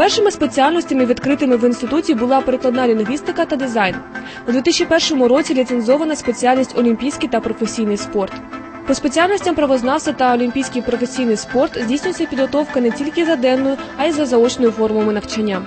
Першими спеціальностями, відкритими в інституті, була перекладна лінгвістика та дизайн. У 2001 році ліцензована спеціальність олімпійський та професійний спорт. По спеціальностям правознавства та олімпійський професійний спорт здійснюється підготовка не тільки за денною, а й за заочною формами навчання.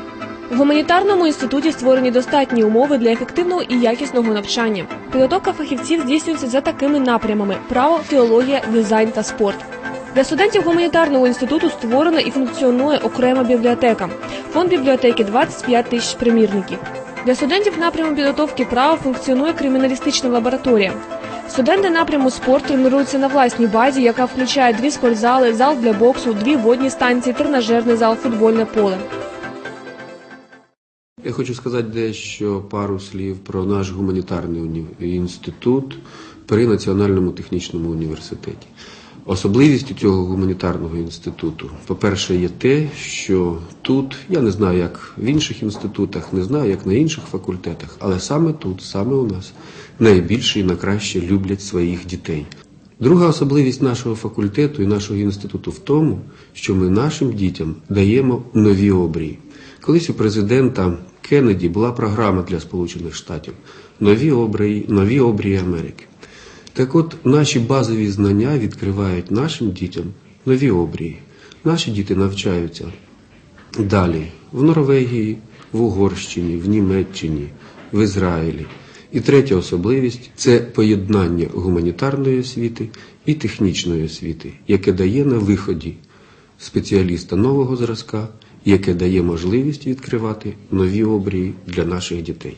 В гуманітарному інституті створені достатні умови для ефективного і якісного навчання. Підготовка фахівців здійснюється за такими напрямами: право, філологія, дизайн та спорт. Для студентів гуманітарного інституту створена і функціонує окрема бібліотека. Фонд бібліотеки 25 тисяч примірників. Для студентів напряму підготовки права функціонує криміналістична лабораторія. Студенти напряму спорт тренуються на власній базі, яка включає дві спортзали, зал для боксу, дві водні станції, тренажерний зал, футбольне поле. Я хочу сказати дещо пару слів про наш гуманітарний інститут при Національному технічному університеті. Особливістю цього гуманітарного інституту, по-перше, є те, що тут, я не знаю, як в інших інститутах, не знаю, як на інших факультетах, але саме тут, саме у нас, найбільше і найкраще люблять своїх дітей. Друга особливість нашого факультету і нашого інституту в тому, що ми нашим дітям даємо нові обрії. Колись у президента Кеннеді була програма для Сполучених Штатів Нові обрії, нові обрії Америки. Так от наші базові знання відкривають нашим дітям нові обрії. Наші діти навчаються далі в Норвегії, в Угорщині, в Німеччині, в Ізраїлі. І третя особливість це поєднання гуманітарної освіти і технічної освіти, яке дає на виході спеціаліста нового зразка, яке дає можливість відкривати нові обрії для наших дітей.